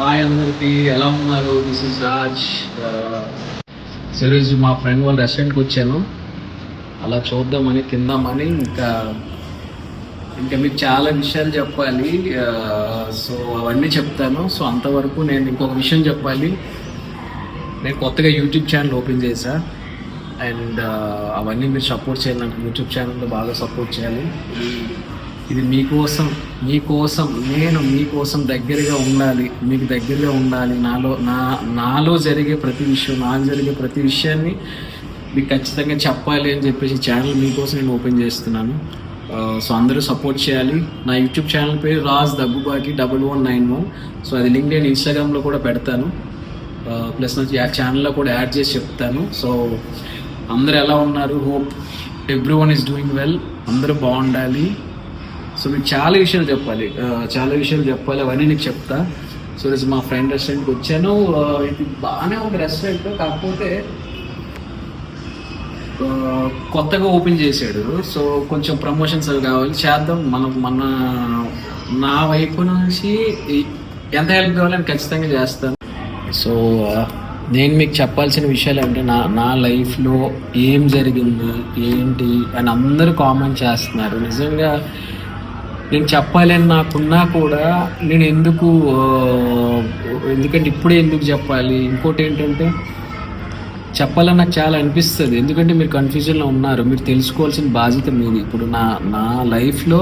Hi అందరికి. ఎలా ఉన్నారు? దిస్ ఇస్ రాజ్ సిరీస్ మా ఫ్రెండ్ వాళ్ళ రెస్టారెంట్కి వచ్చాను. అలా చూద్దామని తిందామని ఇంకా ఇంకా మీకు చాలా విషయాలు చెప్పాలి. Uh, సో అవన్నీ చెప్తాను. సో అంతవరకు నేను ఇంకొక విషయం చెప్పాలి. నేను కొత్తగా యూట్యూబ్ ఛానల్ ఓపెన్ చేశా. అండ్ uh, అవన్నీ మీరు సపోర్ట్ చేయాలి. నాకు యూట్యూబ్ ఛానల్లో బాగా సపోర్ట్ చేయాలి. ఇది- ఇది మీకోసం మీకోసం నేను మీకోసం దగ్గరగా ఉండాలి మీకు దగ్గరగా ఉండాలి. నాలో నా నాలో జరిగే ప్రతి విషయం నాకు జరిగే ప్రతి విషయాన్ని మీకు ఖచ్చితంగా చెప్పాలి అని చెప్పేసి ఛానల్ మీకోసం నేను ఓపెన్ చేస్తున్నాను. సో అందరూ సపోర్ట్ చేయాలి. నా యూట్యూబ్ ఛానల్ పేరు Raj Daggubati double one nine one. So అది లింక్ నేను ఇన్స్టాగ్రామ్లో కూడా పెడతాను. ప్లస్ నా ఛానల్లో కూడా యాడ్ చేసి చెప్తాను. సో అందరు ఎలా ఉన్నారు? Hope everyone is doing well. అందరూ బాగుండాలి. సో మీకు చాలా విషయాలు చెప్పాలి. చాలా విషయాలు చెప్పాలి. అవన్నీ నీకు చెప్తా. సో దిస్ మా ఫ్రెండ్ రెస్టారెంట్కి వచ్చాను. ఇది బాగానే ఒక రెస్టారెంట్ కాకపోతే కొత్తగా ఓపెన్ చేశాడు. సో కొంచెం ప్రమోషన్స్ అవి కావాలి. చేద్దాం. మనం మన నా వైపు నుంచి ఎంత హెల్ప్ కావాలని ఖచ్చితంగా చేస్తాను. సో నేను మీకు చెప్పాల్సిన విషయాలు ఏంటంటే నా నా లైఫ్లో ఏం జరిగింది ఏంటి అని అందరూ కామెంట్ చేస్తున్నారు. నిజంగా నేను చెప్పాలని నాకున్నా కూడా నేను ఎందుకు ఎందుకంటే ఇప్పుడే ఎందుకు చెప్పాలి? ఇంకోటి ఏంటంటే చెప్పాలని నాకు చాలా అనిపిస్తుంది. ఎందుకంటే మీరు కన్ఫ్యూజన్లో ఉన్నారు. మీరు తెలుసుకోవాల్సిన బాధ్యత మీది. ఇప్పుడు నా నా లైఫ్లో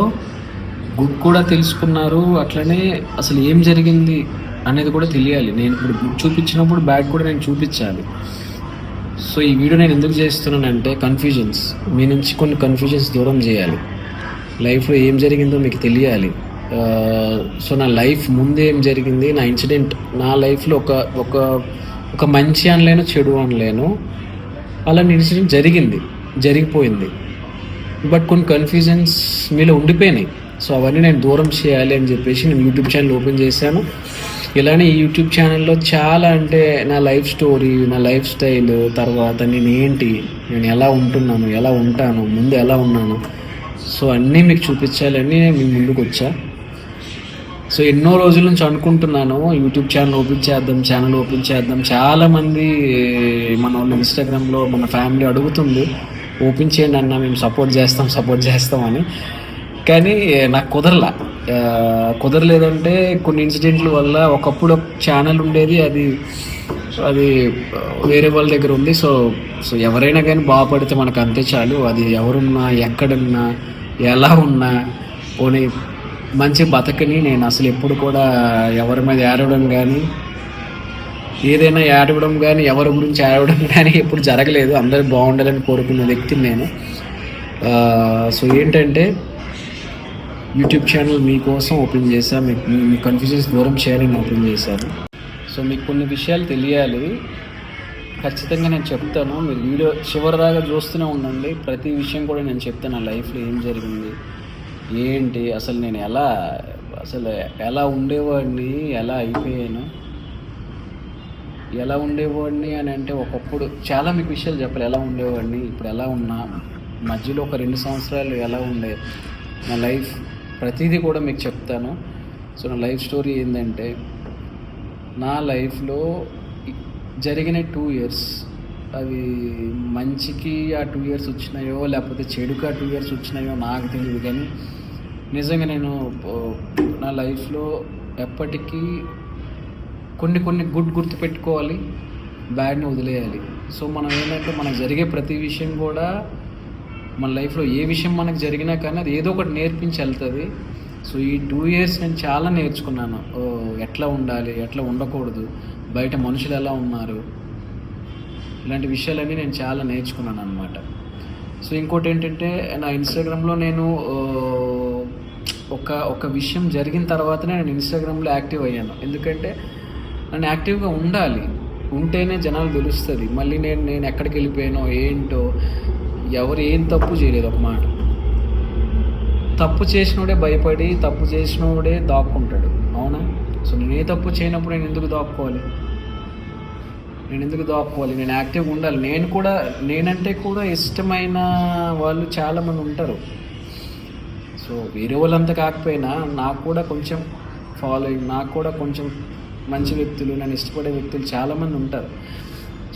గుడ్ కూడా తెలుసుకున్నారు. అట్లనే అసలు ఏం జరిగింది అనేది కూడా తెలియాలి. నేను ఇప్పుడు గుడ్ చూపించినప్పుడు బ్యాడ్ కూడా నేను చూపించాలి. సో ఈ వీడియో నేను ఎందుకు చేస్తున్నానంటే కన్ఫ్యూజన్స్ మీ నుంచి కొన్ని కన్ఫ్యూజన్స్ దూరం చేయాలి. లైఫ్లో ఏం జరిగిందో మీకు తెలియాలి. సో నా లైఫ్ ముందు ఏం జరిగింది? నా ఇన్సిడెంట్ నా లైఫ్లో ఒక ఒక ఒక మంచి అనలేను చెడు అనలేను. అలాంటి ఇన్సిడెంట్ జరిగింది జరిగిపోయింది. బట్ కొన్ని కన్ఫ్యూజన్స్ మీలో ఉండిపోయినాయి. సో అవన్నీ నేను దూరం చేయాలి అని చెప్పేసి నేను యూట్యూబ్ ఛానల్ ఓపెన్ చేశాను. ఇలానే ఈ యూట్యూబ్ ఛానల్లో చాలా అంటే నా లైఫ్ స్టోరీ నా లైఫ్ స్టైల్ తర్వాత నేను ఏంటి నేను ఎలా ఉంటున్నాను ఎలా ఉంటాను ముందు ఎలా ఉన్నాను సో అన్నీ మీకు చూపించాలని నేను మీ ముందుకు వచ్చా. సో ఎన్నో రోజుల నుంచి అనుకుంటున్నాను యూట్యూబ్ ఛానల్ ఓపెన్ చేద్దాం ఛానల్ ఓపెన్ చేద్దాం. చాలామంది మన వాళ్ళు ఇన్స్టాగ్రామ్లో మన ఫ్యామిలీ అడుగుతుంది ఓపెన్ చేయండి అన్న మేము సపోర్ట్ చేస్తాం సపోర్ట్ చేస్తామని కానీ నాకు కుదరలా. కుదరలేదంటే కొన్ని ఇన్సిడెంట్ల వల్ల ఒకప్పుడు ఒక ఛానల్ ఉండేది అది అది వేరే వాళ్ళ దగ్గర ఉంది. సో సో ఎవరైనా కానీ బాగుపడితే మనకు అంతే చాలు. అది ఎవరున్నా ఎక్కడున్నా ఎలా ఉన్నా పోనీ మంచి బతకని నేను అసలు ఎప్పుడు కూడా ఎవరి మీద ఏడవడం కానీ ఏదైనా ఏడవడం కానీ ఎవరి గురించి ఏడవడం కానీ ఎప్పుడు జరగలేదు. అందరూ బాగుండాలని కోరుకున్న వ్యక్తిని నేను. సో ఏంటంటే యూట్యూబ్ ఛానల్ మీకోసం ఓపెన్ చేశాను మీకు మీ- మీ కన్ఫ్యూజన్స్ దూరం చేయాలని ఓపెన్ చేశాను. సో మీకు కొన్ని విషయాలు తెలియాలి. ఖచ్చితంగా నేను చెప్తాను. మీరు వీడియో చివరి దాకా చూస్తూనే ఉండండి. ప్రతి విషయం కూడా నేను చెప్తాను. నా లైఫ్లో ఏం జరిగింది? ఏంటి? అసలు నేను ఎలా అసలు ఎలా ఉండేవాడిని? ఎలా అయిపోయాను? ఎలా ఉండేవాడిని అని అంటే ఒకప్పుడు చాలా మీకు విషయాలు చెప్పాలి. ఎలా ఉండేవాడిని? ఇప్పుడు ఎలా ఉన్నా? మధ్యలో ఒక రెండు సంవత్సరాలు ఎలా ఉండే? నా లైఫ్ ప్రతిదీ కూడా మీకు చెప్తాను. సో నా లైఫ్ స్టోరీ ఏంటంటే నా లైఫ్లో జరిగిన టూ ఇయర్స్ అవి మంచికి ఆ టూ ఇయర్స్ వచ్చినాయో లేకపోతే చెడుకు ఆ టూ ఇయర్స్ వచ్చినాయో నాకు తెలియదు కానీ నిజంగా నేను నా లైఫ్లో ఎప్పటికీ కొన్ని కొన్ని గుడ్ గుర్తు పెట్టుకోవాలి బ్యాడ్ని వదిలేయాలి. సో మనం ఏంటంటే మనకు జరిగే ప్రతి విషయం కూడా మన లైఫ్లో ఏ విషయం మనకు జరిగినా కానీ అది ఏదో ఒకటి నేర్పించి వెళ్తుంది. సో ఈ టూ ఇయర్స్ నేను చాలా నేర్చుకున్నాను. ఎట్లా ఉండాలి ఎట్లా ఉండకూడదు బయట మనుషులు ఎలా ఉన్నారు? ఇలాంటి విషయాలన్నీ నేను చాలా నేర్చుకున్నాను అనమాట సో ఇంకోటి ఏంటంటే నా ఇన్స్టాగ్రామ్లో నేను ఒక ఒక విషయం జరిగిన తర్వాతనే నేను ఇన్స్టాగ్రామ్లో యాక్టివ్ అయ్యాను. ఎందుకంటే నన్ను యాక్టివ్గా ఉండాలి. ఉంటేనే జనాలు తెలుస్తుంది. మళ్ళీ నేను నేను ఎక్కడికి వెళ్ళిపోయానో ఏంటో ఎవరు ఏం తప్పు చేయలేదు ఒక మాట. తప్పు చేసినోడే భయపడి తప్పు చేసినోడే దాక్కుంటాడు. సో నేను ఏ తప్పు చేయనప్పుడు నేను ఎందుకు దాక్కోవాలి నేను ఎందుకు దాక్కోవాలి నేను యాక్టివ్గా ఉండాలి. నేను కూడా నేనంటే కూడా ఇష్టమైన వాళ్ళు చాలామంది ఉంటారు. సో వేరే వాళ్ళంతా కాకపోయినా నాకు కూడా కొంచెం ఫాలోయింగ్ నాకు కూడా కొంచెం మంచి వ్యక్తులు నన్ను ఇష్టపడే వ్యక్తులు చాలామంది ఉంటారు.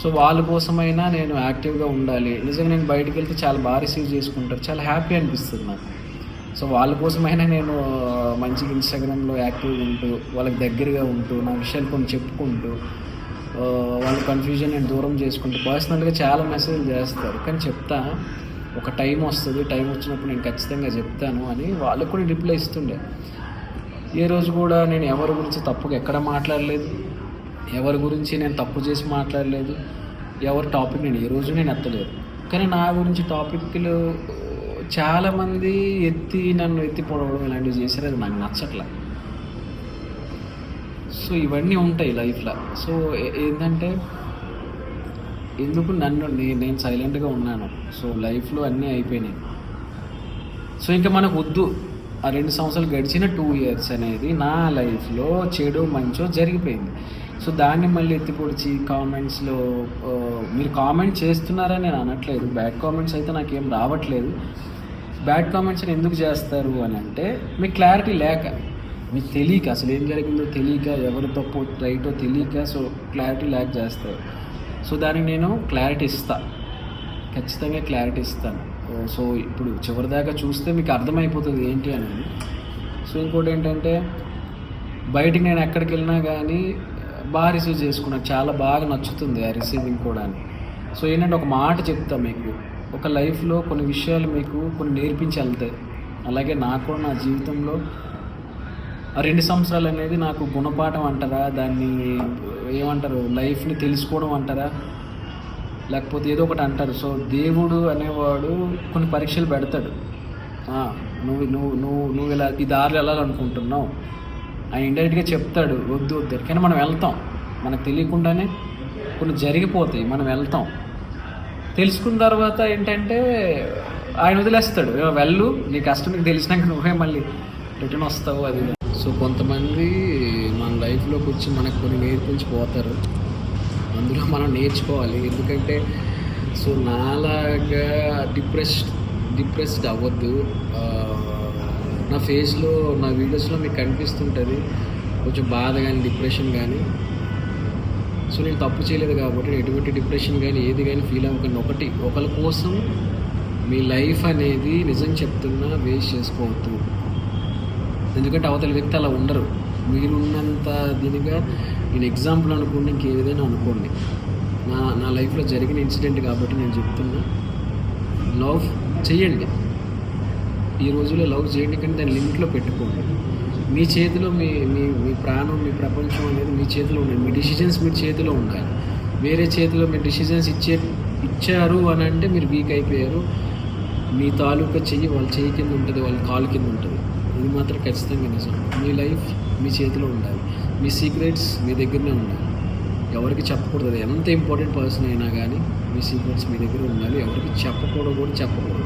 సో వాళ్ళ కోసమైనా నేను యాక్టివ్గా ఉండాలి. నిజంగా నేను బయటకు వెళ్తే చాలా బాగా రిసీవ్ చేసుకుంటారు. చాలా హ్యాపీ అనిపిస్తుంది నాకు. సో వాళ్ళ కోసమైనా నేను మంచిగా ఇన్స్టాగ్రామ్లో యాక్టివ్గా ఉంటూ వాళ్ళకి దగ్గరగా ఉంటూ నా విషయాలు కొన్ని చెప్పుకుంటూ వాళ్ళ కన్ఫ్యూజన్ నేను దూరం చేసుకుంటూ పర్సనల్గా చాలా మెసేజ్ చేస్తారు. కానీ చెప్తా ఒక టైం వస్తుంది టైం వచ్చినప్పుడు నేను ఖచ్చితంగా చెప్తాను అని వాళ్ళకు కూడా రిప్లై ఇస్తుండే. ఏ రోజు కూడా నేను ఎవరి గురించి తప్పుగా ఎక్కడ మాట్లాడలేదు ఎవరి గురించి నేను తప్పు చేసి మాట్లాడలేదు ఎవరి టాపిక్ నేను ఏ రోజు నేను ఎత్తలేదు. కానీ నా గురించి టాపిక్లు చాలామంది ఎత్తి నన్ను ఎత్తి పొడవడం ఇలాంటివి చేశారు అది నాకు నచ్చట్లా. సో ఇవన్నీ ఉంటాయి లైఫ్లో. సో ఏంటంటే ఎందుకు నన్ను నేను సైలెంట్గా ఉన్నాను? సో లైఫ్లో అన్నీ అయిపోయినాయి. సో ఇంకా మనకు వద్దు. ఆ రెండు సంవత్సరాలు గడిచిన టూ ఇయర్స్ అనేది నా లైఫ్లో చెడు మంచో జరిగిపోయింది. సో దాన్ని మళ్ళీ ఎత్తి పొడిచి కామెంట్స్లో మీరు కామెంట్ చేస్తున్నారని నేను అనట్లేదు. బ్యాడ్ కామెంట్స్ అయితే నాకేం రావట్లేదు. బ్యాడ్ కామెంట్స్ ఎందుకు చేస్తారు అని అంటే మీకు క్లారిటీ లేక మీకు తెలియక అసలు ఏం జరిగిందో తెలియక ఎవరు తప్పు రైటో తెలియక సో క్లారిటీ ల్యాక్ చేస్తారు. సో దానికి నేను క్లారిటీ ఇస్తా. ఖచ్చితంగా క్లారిటీ ఇస్తాను. Oh, సో ఇప్పుడు చివరిదాకా చూస్తే మీకు అర్థమైపోతుంది ఏంటి అనేది. సో ఇంకోటి ఏంటంటే బయటికి నేను ఎక్కడికి వెళ్ళినా కానీ బాగా రిసీవ్ చేసుకున్నాను చాలా బాగా నచ్చుతుంది ఆ రిసీవింగ్ కూడా అని. సో ఏంటంటే ఒక మాట చెప్తా మీకు. ఒక లైఫ్లో కొన్ని విషయాలు మీకు కొన్ని నేర్పించి వెళ్తాయి. అలాగే నాకు కూడా నా జీవితంలో ఆ రెండు సంవత్సరాలు అనేది నాకు గుణపాఠం అంటారా? దాన్ని ఏమంటారు? లైఫ్ని తెలుసుకోవడం అంటారా? లేకపోతే ఏదో ఒకటి అంటారు. సో దేవుడు అనేవాడు కొన్ని పరీక్షలు పెడతాడు. నువ్వు నువ్వు నువ్వు నువ్వు ఇలా ఈ దారిలో వెళ్ళాలనుకుంటున్నావు. ఆయన ఇండైరెక్ట్గా చెప్తాడు వద్దు వద్దు కానీ మనం వెళ్తాం. మనకు తెలియకుండానే కొన్ని జరిగిపోతాయి. మనం వెళ్తాం. తెలుసుకున్న తర్వాత ఏంటంటే ఆయన వదిలేస్తాడు. వెళ్ళు నీ కష్టం నీకు తెలిసినాక నువ్వే మళ్ళీ రిటర్న్ వస్తావు అది. సో కొంతమంది మన లైఫ్లోకి వచ్చి మనకు కొన్ని నేర్పించి పోతారు. అందులో మనం నేర్చుకోవాలి. ఎందుకంటే సో నాలాగా డిప్రెస్ డిప్రెస్డ్ అవ్వద్దు. నా ఫేస్లో నా వీడియోస్లో మీకు కనిపిస్తుంటుంది. కొంచెం బాధ కానీ డిప్రెషన్ కానీ సో నేను తప్పు చేయలేదు కాబట్టి నేను ఎటువంటి డిప్రెషన్ కానీ ఏది కానీ ఫీల్ అవ్వకండి. ఒకటి ఒకరి కోసం మీ లైఫ్ అనేది నిజం చెప్తున్నా వేస్ట్ చేసుకోవద్దు. ఎందుకంటే అవతల వ్యక్తి అలా ఉండరు. మీరున్నంత దీనిగా నేను ఎగ్జాంపుల్ అనుకోండి ఇంకేదైనా అనుకోండి. నా నా లైఫ్లో జరిగిన ఇన్సిడెంట్ కాబట్టి నేను చెప్తున్నా. లవ్ చేయండి. ఈ రోజుల్లో లవ్ చేయండి కానీ దాన్ని లిమిట్లో పెట్టుకోండి. మీ చేతిలో మీ మీ మీ ప్రాణం మీ ప్రపంచం అనేది మీ చేతిలో ఉండాలి. మీ డిసిజన్స్ మీ చేతిలో ఉండాలి. వేరే చేతిలో మీరు డిసిజన్స్ ఇచ్చే ఇచ్చారు అని అంటే మీరు వీక్ అయిపోయారు. మీ తాలూకా చెయ్యి వాళ్ళ చెయ్యి కింద ఉంటుంది వాళ్ళ కాలు కింద ఉంటుంది. ఇది మాత్రం ఖచ్చితంగా నిజం. మీ లైఫ్ మీ చేతిలో ఉండాలి. మీ సీక్రెట్స్ మీ దగ్గరనే ఉండాలి. ఎవరికి చెప్పకూడదు. ఎంత ఇంపార్టెంట్ పర్సన్ అయినా కానీ మీ సీక్రెట్స్ మీ దగ్గర ఉండాలి. ఎవరికి చెప్పకూడదు కూడా చెప్పకూడదు.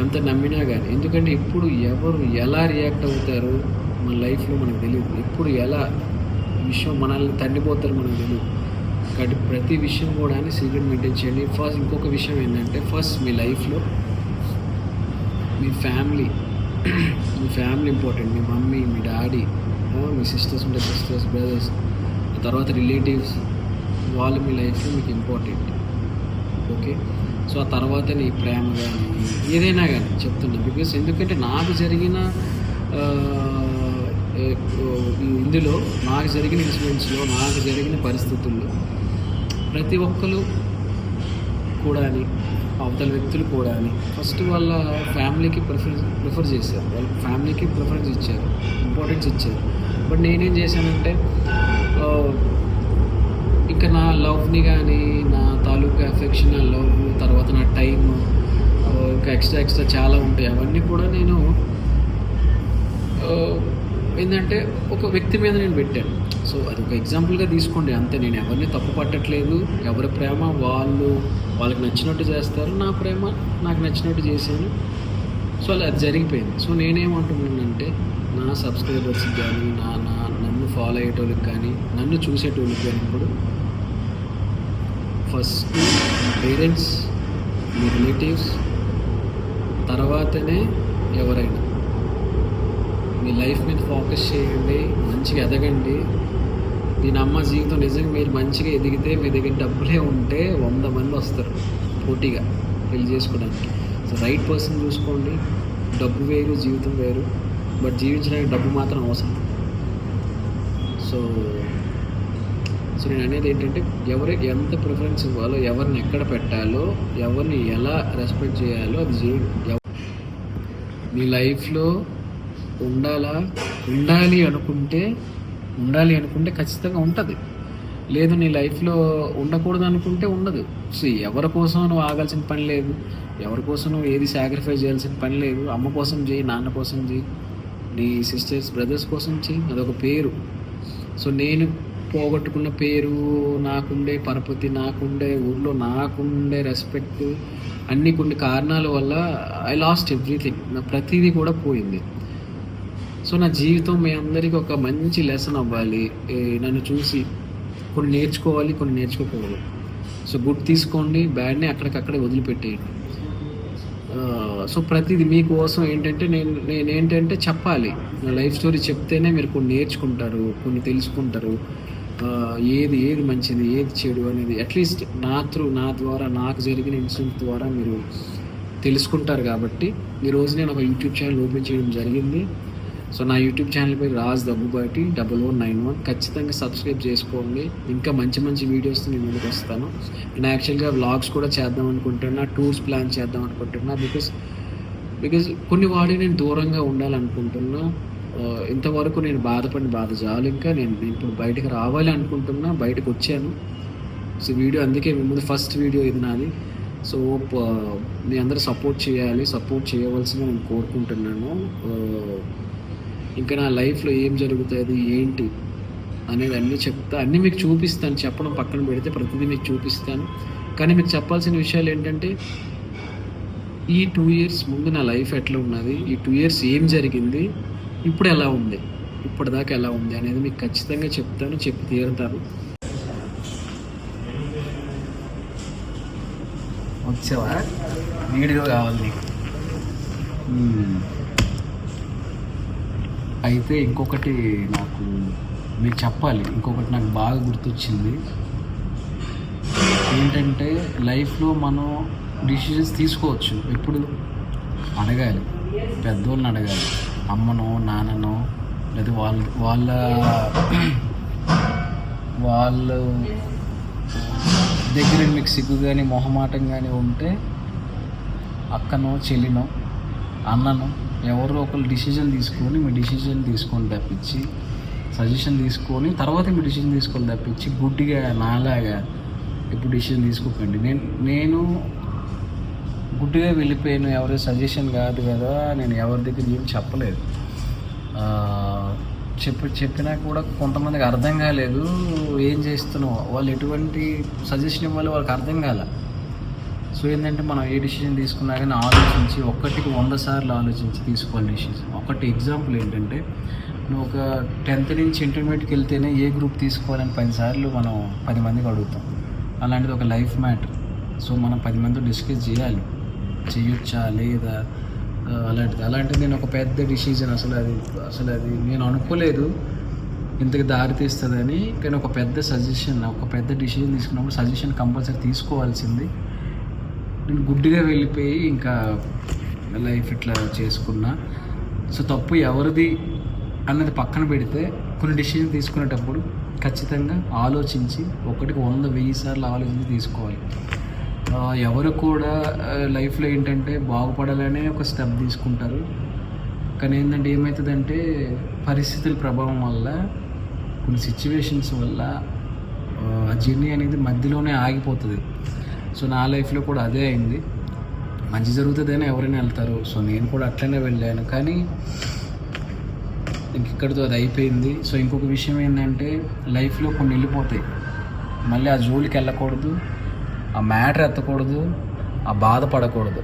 ఎంత నమ్మినా కానీ ఎందుకంటే ఇప్పుడు ఎవరు ఎలా రియాక్ట్ అవుతారు? మన లైఫ్లో మనకు తెలియదు ఎప్పుడు ఎలా విషయం మనల్ని తండిపోతారు మనకు తెలియదు కాబట్టి ప్రతి విషయం కూడా సీక్రెట్ మెయింటైన్ చేయండి. ఫస్ట్ ఇంకొక విషయం ఏంటంటే ఫస్ట్ మీ లైఫ్లో మీ ఫ్యామిలీ మీ ఫ్యామిలీ ఇంపార్టెంట్. మీ మమ్మీ మీ డాడీ మీ సిస్టర్స్ ఉంటే సిస్టర్స్ బ్రదర్స్ తర్వాత రిలేటివ్స్ వాళ్ళు మీ లైఫ్లో మీకు ఇంపార్టెంట్. ఓకే? సో ఆ తర్వాత నీ ప్రేమ కానీ ఏదైనా కానీ చెప్తున్నా. బికాస్ ఎందుకంటే నాకు జరిగిన ఇందులో నాకు జరిగిన ఇన్సిడెంట్స్లో నాకు జరిగిన పరిస్థితుల్లో ప్రతి ఒక్కరు కూడా అని అవతల వ్యక్తులు కూడా అని ఫస్ట్ వాళ్ళ ఫ్యామిలీకి ప్రిఫరెన్స్ ప్రిఫర్ చేశారు. వాళ్ళ ఫ్యామిలీకి ప్రిఫరెన్స్ ఇచ్చారు ఇంపార్టెన్స్ ఇచ్చారు. బట్ నేనేం చేశానంటే ఇంకా నా లవ్ని కానీ నా తాలూకా ఎఫెక్షన్ నా లవ్ తర్వాత నా టైం ఇంకా ఎక్స్ట్రా ఎక్స్ట్రా చాలా ఉంటాయి. అవన్నీ కూడా నేను ఏంటంటే ఒక వ్యక్తి మీద నేను పెట్టాను. సో అది ఒక ఎగ్జాంపుల్గా తీసుకోండి. అంతే నేను ఎవరిని తప్పు పట్టట్లేదు. ఎవరి ప్రేమ వాళ్ళు వాళ్ళకి నచ్చినట్టు చేస్తారు. నా ప్రేమ నాకు నచ్చినట్టు చేశాను సో అలా అది జరిగిపోయింది. సో నేనేమంటున్నానంటే నా సబ్స్క్రైబర్స్కి కానీ నా నా నన్ను ఫాలో అయ్యేటోళ్ళకి కానీ నన్ను చూసేటోళ్ళకి కానీ ఇప్పుడు ఫస్ట్ పేరెంట్స్ మీ రిలేటివ్స్ తర్వాతనే ఎవరైనా. మీ లైఫ్ మీద ఫోకస్ చేయండి మంచిగా ఎదగండి. నేను అమ్మ జీవితం నిజంగా మీరు మంచిగా ఎదిగితే మీ దగ్గర డబ్బులే ఉంటే వంద మంది వస్తారు పోటీగా పెళ్ళి చేసుకోవడానికి. సో రైట్ పర్సన్ చూసుకోండి. డబ్బు వేరు జీవితం వేరు. బట్ జీవించడానికి డబ్బు మాత్రం అవసరం. సో సో నేను అనేది ఏంటంటే ఎవరికి ఎంత ప్రిఫరెన్స్ ఇవ్వాలో ఎవరిని ఎక్కడ పెట్టాలో ఎవరిని ఎలా రెస్పెక్ట్ చేయాలో అది జీవి మీ లైఫ్లో ఉండాలా? ఉండాలి అనుకుంటే ఉండాలి అనుకుంటే ఖచ్చితంగా ఉంటుంది. లేదు నీ లైఫ్లో ఉండకూడదు అనుకుంటే ఉండదు. సో ఎవరి కోసం నువ్వు ఆగాల్సిన పని లేదు? ఎవరి కోసం నువ్వు ఏది సాక్రిఫైస్ చేయాల్సిన పని లేదు? అమ్మ కోసం చేయి నాన్న కోసం చేయి నీ సిస్టర్స్ బ్రదర్స్ కోసం చేయి అదొక పేరు. సో నేను పోగొట్టుకున్న పేరు నాకుండే పరపతి నాకుండే ఊర్లో నాకుండే రెస్పెక్ట్ అన్ని కొన్ని కారణాల వల్ల ఐ లాస్ట్ ఎవ్రీథింగ్ నా ప్రతిదీ కూడా పోయింది. సో నా జీవితం మీ అందరికీ ఒక మంచి లెసన్ అవ్వాలి. నన్ను చూసి కొన్ని నేర్చుకోవాలి కొన్ని నేర్చుకోకూడదు. సో గుడ్ తీసుకోండి బ్యాడ్ని అక్కడికక్కడే వదిలిపెట్టేయండి. సో ప్రతిదీ మీకోసం ఏంటంటే నేను నేను ఏంటంటే చెప్పాలి. నా లైఫ్ స్టోరీ చెప్తేనే మీరు కొన్ని నేర్చుకుంటారు కొన్ని తెలుసుకుంటారు. ఏది ఏది మంచిది ఏది చెడు అనేది అట్లీస్ట్ నా త్రూ నా ద్వారా నాకు జరిగిన ఇన్సిడెంట్ ద్వారా మీరు తెలుసుకుంటారు కాబట్టి ఈరోజు నేను ఒక యూట్యూబ్ ఛానల్ ఓపెన్ చేయడం జరిగింది. సో నా యూట్యూబ్ ఛానల్ పేరు Raj Daggubati double one nine one. ఖచ్చితంగా సబ్స్క్రైబ్ చేసుకోండి. ఇంకా మంచి మంచి వీడియోస్ నేను ముందుకు వస్తాను. నేను యాక్చువల్గా వ్లాగ్స్ కూడా చేద్దాం అనుకుంటున్నా టూర్స్ ప్లాన్ చేద్దాం అనుకుంటున్నా బికాస్ బికాజ్ కొన్ని వాడి నేను దూరంగా ఉండాలనుకుంటున్నా. Uh, ఇంతవరకు నేను బాధపడిన బాధ చాలు. ఇంకా నేను ఇప్పుడు బయటకు రావాలి అనుకుంటున్నా బయటకు వచ్చాను. సో వీడియో అందుకే మీ ముందు ఫస్ట్ వీడియో ఇది నాది. సో uh, మీ అందరూ సపోర్ట్ చేయాలి. సపోర్ట్ చేయవలసింది నేను కోరుకుంటున్నాను. Uh, ఇంకా నా లైఫ్లో ఏం జరుగుతుంది ఏంటి అనేది అన్నీ చెప్తా అన్నీ మీకు చూపిస్తాను. చెప్పడం పక్కన పెడితే ప్రతిదీ మీకు చూపిస్తాను. కానీ మీకు చెప్పాల్సిన విషయాలు ఏంటంటే ఈ టూ ఇయర్స్ ముందు నా లైఫ్ ఎట్లా ఉన్నది ఈ టూ ఇయర్స్ ఏం జరిగింది ఇప్పుడు ఎలా ఉంది ఇప్పటిదాకా ఎలా ఉంది అనేది మీకు ఖచ్చితంగా చెప్తాను చెప్పి తీరుతాను. వచ్చావా? వీడియో కావాలి నీకు. అయితే ఇంకొకటి నాకు మీకు చెప్పాలి. ఇంకొకటి నాకు బాగా గుర్తొచ్చింది. ఏంటంటే లైఫ్లో మనం డిసిషన్స్ తీసుకోవచ్చు. ఎప్పుడు? అడగాలి. పెద్దోళ్ళని అడగాలి. అమ్మనో నాన్ననో లేదా వాళ్ళ వాళ్ళ వాళ్ళు దగ్గర మీకు సిగ్గు కానీ మొహమాటం కానీ ఉంటే అక్కనో చెల్లినో అన్ననో ఎవరో ఒకరు డిసిజన్ తీసుకొని మీ డిసిజన్ తీసుకొని తప్పించి సజెషన్ తీసుకొని తర్వాత మీ డిసిజన్ తీసుకొని తప్పించి గుడ్డిగా నాలాగా ఇప్పుడు డిసిజన్ తీసుకోకండి. నేను నేను గుడ్డిగా వెళ్ళిపోయాను ఎవరి సజెషన్ కాదు కదా నేను ఎవరి దగ్గర ఏం చెప్పలేదు. చెప్పి చెప్పినా కూడా కొంతమందికి అర్థం కాలేదు ఏం చేస్తున్నావు? వాళ్ళు ఎటువంటి సజెషన్ ఇవ్వాలి వాళ్ళకి అర్థం కాలే. సో ఏంటంటే మనం ఏ డిసిషన్ తీసుకున్నా కానీ ఆలోచించి ఒక్కటికి వంద సార్లు ఆలోచించి తీసుకోవాలి డిసిషన్ ఒకటి ఎగ్జాంపుల్ ఏంటంటే నువ్వు ఒక టెన్త్ నుంచి ఇంటర్మీడియట్కి వెళ్తేనే ఏ గ్రూప్ తీసుకోవాలని పదిసార్లు మనం పది మందికి అడుగుతాం. అలాంటిది ఒక లైఫ్ మ్యాటర్ సో మనం పది మందితో డిస్కస్ చేయాలి. చేయొచ్చా? లేదా? అలాంటిది. అలాంటిది నేను ఒక పెద్ద డిసిజన్ అసలు అది అసలు అది నేను అనుకోలేదు. ఇంతకు దారి తీస్తుందని కానీ ఒక పెద్ద సజెషన్ ఒక పెద్ద డిసిజన్ తీసుకున్నప్పుడు సజెషన్ కంపల్సరీ తీసుకోవాల్సింది. నేను గుడ్డిగా వెళ్ళిపోయి ఇంకా లైఫ్ ఇట్లా చేసుకున్నా. సో తప్పు ఎవరిది అన్నది పక్కన పెడితే కొన్ని డిసిజన్ తీసుకునేటప్పుడు ఖచ్చితంగా ఆలోచించి ఒకటికి వంద వెయ్యి సార్లు ఆలోచించి తీసుకోవాలి. ఎవరు కూడా లైఫ్లో ఏంటంటే బాగుపడాలనే ఒక స్టెప్ తీసుకుంటారు. కానీ ఏంటంటే ఏమవుతుందంటే పరిస్థితుల ప్రభావం వల్ల కొన్ని సిచ్యువేషన్స్ వల్ల ఆ జర్నీ అనేది మధ్యలోనే ఆగిపోతుంది. సో నా లైఫ్లో కూడా అదే అయింది. మంచి జరుగుతుందని ఎవరైనా వెళ్తారు. సో నేను కూడా అట్లనే వెళ్ళాను. కానీ ఇంక ఇక్కడితో అది అయిపోయింది. సో ఇంకొక విషయం ఏంటంటే లైఫ్లో కొన్ని వెళ్ళిపోతాయి మళ్ళీ ఆ జోలికి వెళ్ళకూడదు ఆ మ్యాటర్ ఎత్తకూడదు ఆ బాధపడకూడదు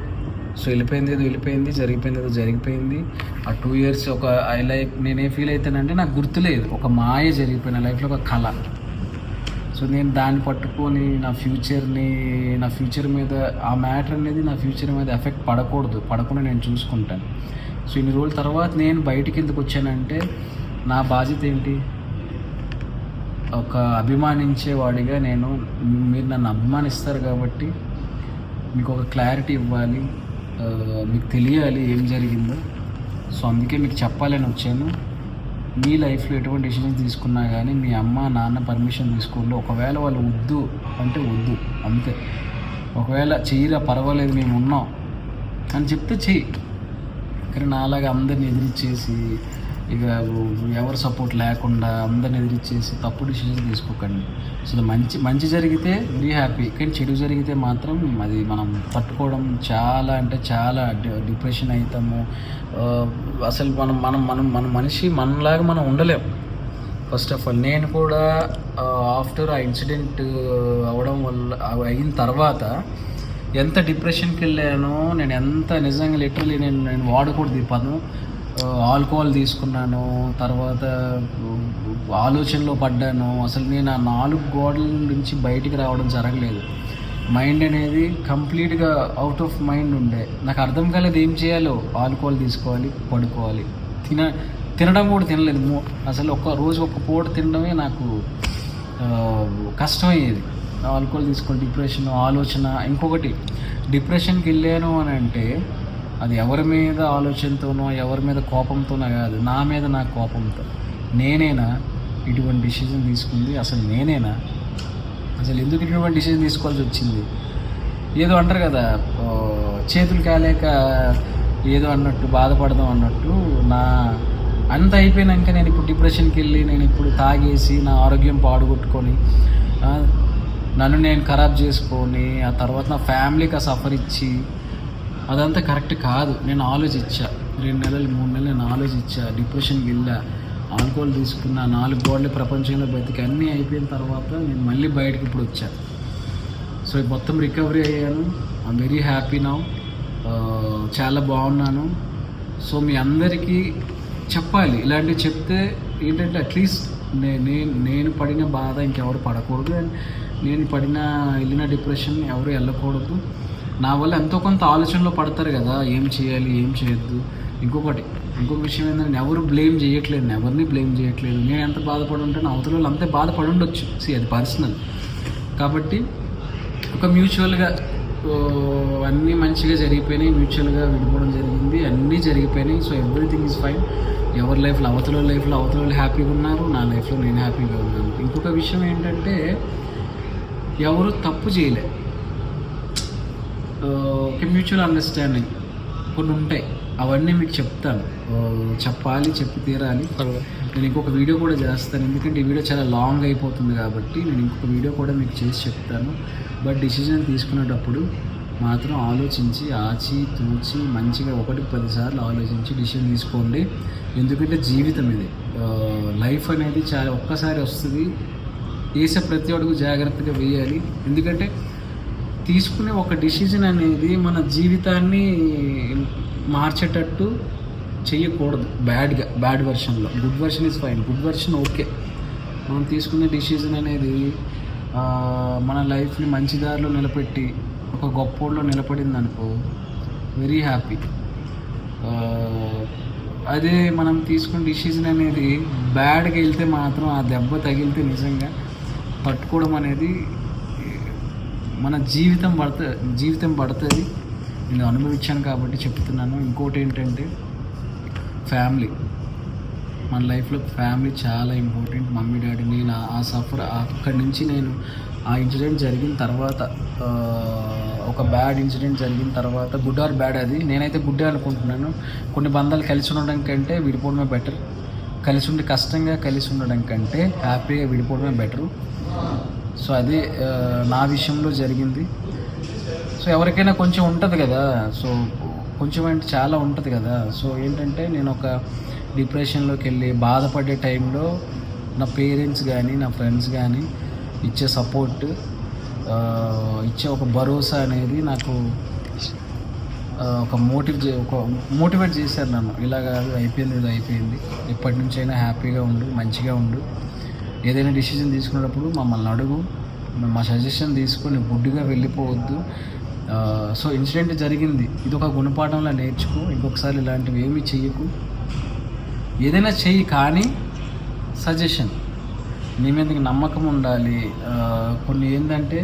సో వెళ్ళిపోయింది ఏదో వెళ్ళిపోయింది జరిగిపోయింది ఏదో జరిగిపోయింది. ఆ టూ ఇయర్స్ ఒక ఐ లైక్ నేనే ఫీల్ అవుతానంటే నాకు గుర్తులేదు. ఒక మాయ జరిగిపోయిన లైఫ్లో ఒక కళ. సో నేను దాన్ని పట్టుకొని నా ఫ్యూచర్ని నా ఫ్యూచర్ మీద ఆ మ్యాటర్ అనేది నా ఫ్యూచర్ మీద ఎఫెక్ట్ పడకూడదు. పడకుండా నేను చూసుకుంటాను. సో ఇన్ని రోజుల తర్వాత నేను బయటికి ఎందుకు వచ్చానంటే నా బాధ్యత ఏంటి? ఒక అభిమానించేవాడిగా నేను మీరు నన్ను అభిమానిస్తారు కాబట్టి మీకు ఒక క్లారిటీ ఇవ్వాలి. మీకు తెలియాలి ఏం జరిగిందో. సో అందుకే మీకు చెప్పాలని వచ్చాను. మీ లైఫ్లో ఎటువంటి డెసిషన్ తీసుకున్నా కానీ మీ అమ్మ నాన్న పర్మిషన్ తీసుకోండి. ఒకవేళ వాళ్ళు వద్దు అంటే వద్దు. అంతే. ఒకవేళ చెయ్యిరా పర్వాలేదు మేము ఉన్నాం అని చెప్తే చెయ్యి. కానీ నాలాగా అందరిని ఎదిరిచ్చేసి ఇక ఎవరు సపోర్ట్ లేకుండా అందరిని ఎదిరిచ్చేసి తప్పు డిసిషన్ తీసుకోకండి. అసలు మంచి మంచి జరిగితే వెరీ హ్యాపీ కానీ చెడు జరిగితే మాత్రం అది మనం తట్టుకోవడం చాలా అంటే చాలా డిప్రెషన్ అవుతాము అసలు మనం మనం మనం మన మనిషి మనలాగా మనం ఉండలేం. ఫస్ట్ ఆఫ్ ఆల్ నేను కూడా ఆఫ్టర్ ఆ ఇన్సిడెంట్ అవడం వల్ల అవి అయిన తర్వాత ఎంత డిప్రెషన్కి వెళ్ళానో నేను ఎంత నిజంగా లిటరలీ నేను నేను వాడకూడదు ఈ పదం ఆల్కహాల్ తీసుకున్నాను తర్వాత ఆలోచనలో పడ్డాను. అసలు నేను ఆ నాలుగు గోడల నుంచి బయటికి రావడం జరగలేదు. మైండ్ అనేది కంప్లీట్గా అవుట్ ఆఫ్ మైండ్ ఉండే. నాకు అర్థం కాలేదు ఏం చేయాలో. ఆల్కహాల్ తీసుకోవాలి పడుకోవాలి. తిన తినడం కూడా తినలేదు. మో- అసలు ఒక్క రోజు ఒక్క పూట తినడమే నాకు కష్టమయ్యేది. ఆల్కహాల్ తీసుకోవాలి డిప్రెషన్ ఆలోచన. ఇంకొకటి డిప్రెషన్కి వెళ్ళాను అని అంటే అది ఎవరి మీద ఆలోచనతోనో ఎవరి మీద కోపంతోనో కాదు నా మీద నా కోపంతో. నేనేనా ఇటువంటి డిసిజన్ తీసుకుంది? అసలు నేనేనా? అసలు ఎందుకు ఇటువంటి డిసిజన్ తీసుకోవాల్సి వచ్చింది? ఏదో అంటారు కదా చేతులు కాలేక ఏదో అన్నట్టు బాధపడదాం అన్నట్టు నా అంత అయిపోయినాక నేను ఇప్పుడు డిప్రెషన్కి వెళ్ళి నేను ఇప్పుడు తాగేసి నా ఆరోగ్యం పాడుగొట్టుకొని నన్ను నేను ఖరాబ్ చేసుకొని ఆ తర్వాత నా ఫ్యామిలీకి ఆ సఫర్ ఇచ్చి అదంతా కరెక్ట్ కాదు. నేను ఆలోచించా. రెండు నెలలు మూడు నెలలు నేను ఆలోచించా. డిప్రెషన్కి వెళ్ళా. ఆల్కహాల్ తీసుకున్నా. నాలుగు గోడలు ప్రపంచంలో బతికి అన్నీ అయిపోయిన తర్వాత నేను మళ్ళీ బయటకి ఇప్పుడు వచ్చా. సో మొత్తం రికవరీ అయ్యాను. ఐమ్ వెరీ హ్యాపీ నౌ చాలా బాగున్నాను. సో మీ అందరికీ చెప్పాలి. ఇలాంటివి చెప్తే ఏంటంటే అట్లీస్ట్ నే నేను నేను పడిన బాధ ఇంకెవరు పడకూడదు. అండ్ నేను పడిన వెళ్ళిన డిప్రెషన్ ఎవరు వెళ్ళకూడదు. నా వల్ల ఎంతో కొంత ఆలోచనలో పడతారు కదా ఏం చేయాలి ఏం చేయొద్దు. ఇంకొకటి ఇంకొక విషయం ఏంటంటే ఎవరు బ్లేమ్ చేయట్లేదు ఎవరిని బ్లేమ్ చేయట్లేదు. నేను ఎంత బాధపడి ఉంటే నా అవతల వాళ్ళు అంతే బాధపడి ఉండొచ్చు. సి అది పర్సనల్ కాబట్టి ఒక మ్యూచువల్గా అన్నీ మంచిగా జరిగిపోయినాయి మ్యూచువల్గా విడిపోవడం జరిగింది అన్నీ జరిగిపోయినాయి. సో ఎవ్రీథింగ్ ఈజ్ ఫైన్ ఎవరి లైఫ్లో అవతల లైఫ్లో అవతల వాళ్ళు హ్యాపీగా ఉన్నారు నా లైఫ్లో నేను హ్యాపీగా ఉన్నాను. ఇంకొక విషయం ఏంటంటే ఎవరు తప్పు చేయలేదు ఒక మ్యూచువల్ అండర్స్టాండింగ్ కొన్ని ఉంటాయి. అవన్నీ మీకు చెప్తాను. చెప్పాలి చెప్పి తీరాలి. నేను ఇంకొక వీడియో కూడా చేస్తాను. ఎందుకంటే ఈ వీడియో చాలా లాంగ్ అయిపోతుంది కాబట్టి నేను ఇంకొక వీడియో కూడా మీకు చేసి చెప్తాను. బట్ డిసిజన్ తీసుకునేటప్పుడు మాత్రం ఆలోచించి ఆచి తూచి మంచిగా ఒకటి పదిసార్లు ఆలోచించి డిసిజన్ తీసుకోండి. ఎందుకంటే జీవితం ఇది. లైఫ్ అనేది చాలా ఒక్కసారి వస్తుంది. వేసే ప్రతి అడుగు జాగ్రత్తగా వేయాలి. ఎందుకంటే తీసుకునే ఒక డిసిజన్ అనేది మన జీవితాన్ని మార్చేటట్టు చేయకూడదు బ్యాడ్గా bad వెర్షన్లో. Good version is fine. Good version okay. మనం తీసుకునే డిసిజన్ అనేది మన లైఫ్ని మంచి దారిలో నిలబెట్టి ఒక గొప్పోళ్ళలో నిలబడింది అనుకో వెరీ హ్యాపీ. అదే మనం తీసుకున్న డిసిజన్ అనేది బ్యాడ్గా వెళ్తే మాత్రం ఆ దెబ్బ తగిలితే నిజంగా పట్టుకోవడం అనేది మన జీవితం పడుత జీవితం పడుతుంది. నేను అనుభవించాను కాబట్టి చెప్తున్నాను. ఇంకోటి ఏంటంటే ఫ్యామిలీ. మన లైఫ్లో ఫ్యామిలీ చాలా ఇంపార్టెంట్. మమ్మీ డాడీ నేను ఆ- ఆ సఫర్ అక్కడి నుంచి నేను ఆ ఇన్సిడెంట్ జరిగిన తర్వాత ఒక బ్యాడ్ ఇన్సిడెంట్ జరిగిన తర్వాత గుడ్ ఆర్ బ్యాడ్ అది. నేనైతే గుడ్డే అనుకుంటున్నాను. కొన్ని బంధాలు కలిసి ఉండడం కంటే విడిపోవడమే బెటర్. కలిసి ఉండి కష్టంగా కలిసి ఉండడం కంటే హ్యాపీగా విడిపోవడమే బెటరు. సో అది నా విషయంలో జరిగింది. సో ఎవరికైనా కొంచెం ఉంటుంది కదా సో కొంచెం అంటే చాలా ఉంటుంది కదా. సో ఏంటంటే నేను ఒక డిప్రెషన్లోకి వెళ్ళి బాధపడే టైంలో నా పేరెంట్స్ కానీ నా ఫ్రెండ్స్ కానీ ఇచ్చే సపోర్ట్ ఇచ్చే ఒక భరోసా అనేది నాకు ఒక మోటివ్ ఒక మోటివేట్ చేశారు నన్ను. ఇలా కాదు అయిపోయింది ఇది అయిపోయింది. ఎప్పటి నుంచైనా హ్యాపీగా ఉండు మంచిగా ఉండు. ఏదైనా డిసిజన్ తీసుకునేటప్పుడు మమ్మల్ని అడుగు మా సజెషన్ తీసుకొని గుడ్డుగా వెళ్ళిపోవద్దు. సో ఇన్సిడెంట్ జరిగింది. ఇది ఒక గుణపాఠంలో నేర్చుకో ఇంకొకసారి ఇలాంటివి ఏమీ చెయ్యకు. ఏదైనా చెయ్యి కానీ సజెషన్ నీ మీదకి నమ్మకం ఉండాలి. కొన్ని ఏంటంటే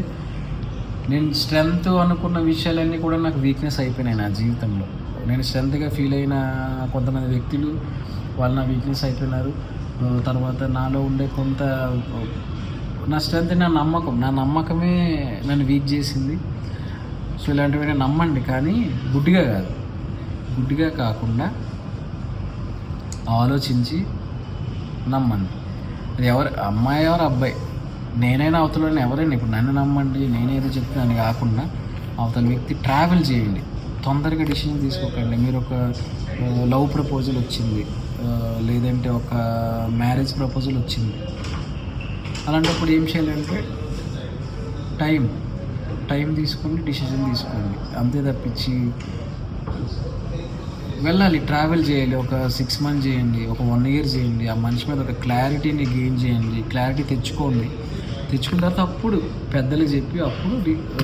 నేను స్ట్రెంగ్త్ అనుకున్న విషయాలన్నీ కూడా నాకు వీక్నెస్ అయిపోయినాయి నా జీవితంలో. నేను స్ట్రెంగ్త్గా ఫీల్ అయిన కొంతమంది వ్యక్తులు వాళ్ళు నా వీక్నెస్ అయిపోయినారు. తర్వాత నాలో ఉండే కొంత నా స్ట్రెంత్ నా నమ్మకం. నా నమ్మకమే నన్ను వీక్ చేసింది. సో ఇలాంటివి నమ్మండి కానీ గుడ్డిగా కాదు. గుడ్డిగా కాకుండా ఆలోచించి నమ్మండి. అది ఎవరు అమ్మాయి ఎవరు అబ్బాయి. నేనైనా అవతలని ఎవరైనా ఇప్పుడు నన్ను నమ్మండి నేనేదో చెప్తున్నాను కాకుండా అవతల వ్యక్తి ట్రావెల్ చేయండి. తొందరగా డిసిషన్ తీసుకోకండి. మీరు ఒక లవ్ ప్రపోజల్ వచ్చింది. లేదంటే ఒక మ్యారేజ్ ప్రపోజల్ వచ్చింది. అలాంటప్పుడు ఏం చేయాలంటే టైం టైం తీసుకొని డిసిజన్ తీసుకోండి. అంతే తప్పించి వెళ్ళాలి ట్రావెల్ చేయాలి ఒక సిక్స్ మంత్ చేయండి ఒక వన్ ఇయర్ చేయండి ఆ మనిషి మీద ఒక క్లారిటీని గెయిన్ చేయండి క్లారిటీ తెచ్చుకోండి. తెచ్చుకున్న తర్వాత అప్పుడు పెద్దలు చెప్పి అప్పుడు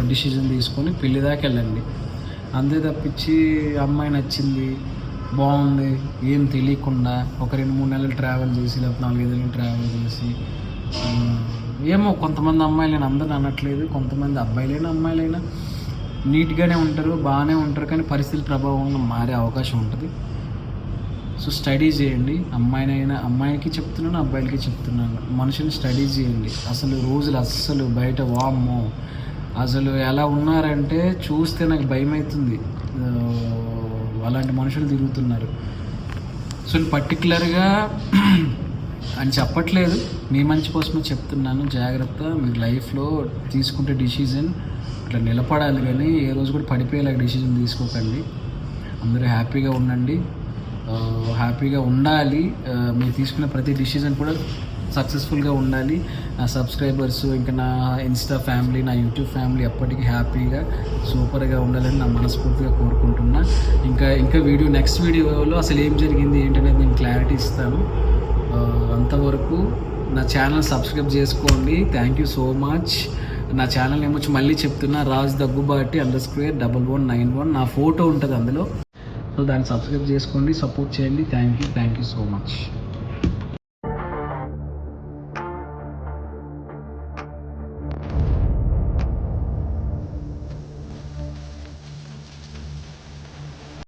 డిసిజన్ తీసుకొని పెళ్ళి దాకా వెళ్ళండి. అంతే తప్పించి అమ్మాయి నచ్చింది బాగుంది. ఏం తెలియకుండా ఒక రెండు మూడు నెలలు ట్రావెల్ చేసి లేకపోతే నాలుగైదు నెలలు ట్రావెల్ చేసి ఏమో కొంతమంది అమ్మాయిలు నేను అందరిని అనట్లేదు. కొంతమంది అబ్బాయిలైనా అమ్మాయిలైనా నీట్గానే ఉంటారు బాగానే ఉంటారు కానీ పరిస్థితుల ప్రభావంలో మారే అవకాశం ఉంటుంది. సో స్టడీ చేయండి. అమ్మాయినైనా అమ్మాయికి చెప్తున్నాను అబ్బాయిలకి చెప్తున్నాను. మనుషులు స్టడీ చేయండి. అసలు రోజులు అస్సలు బయట వామ్మో! అసలు ఎలా ఉన్నారంటే చూస్తే నాకు భయం అవుతుంది అలాంటి మనుషులు తిరుగుతున్నారు. సో పర్టికులర్గా అని చెప్పట్లేదు. మీ మంచి కోసమే చెప్తున్నాను. జాగ్రత్త. మీరు లైఫ్లో తీసుకుంటే డిసిజన్ ఇట్లా నిలబడాలి కానీ ఏ రోజు కూడా పడిపోయేలాగా డిసిజన్ తీసుకోకండి. అందరూ హ్యాపీగా ఉండండి. హ్యాపీగా ఉండాలి. మీరు తీసుకున్న ప్రతి డిసిజన్ కూడా సక్సెస్ఫుల్గా ఉండాలి. నా సబ్స్క్రైబర్స్ ఇంకా నా ఇన్స్టా ఫ్యామిలీ నా యూట్యూబ్ ఫ్యామిలీ ఎప్పటికీ హ్యాపీగా సూపర్గా ఉండాలని నా మనస్ఫూర్తిగా కోరుకుంటున్నా. ఇంకా ఇంకా వీడియో నెక్స్ట్ వీడియోలో అసలు ఏం జరిగింది ఏంటనేది నేను క్లారిటీ ఇస్తాను. అంతవరకు నా ఛానల్ సబ్స్క్రైబ్ చేసుకోండి. థ్యాంక్ యూ సో మచ్ నా ఛానల్ ఏమొచ్చి మళ్ళీ చెప్తున్నా Raj Daggubati underscore double one nine one నా ఫోటో ఉంటుంది అందులో. సో దాన్ని సబ్స్క్రైబ్ చేసుకోండి సపోర్ట్ చేయండి. Thank you thank you so much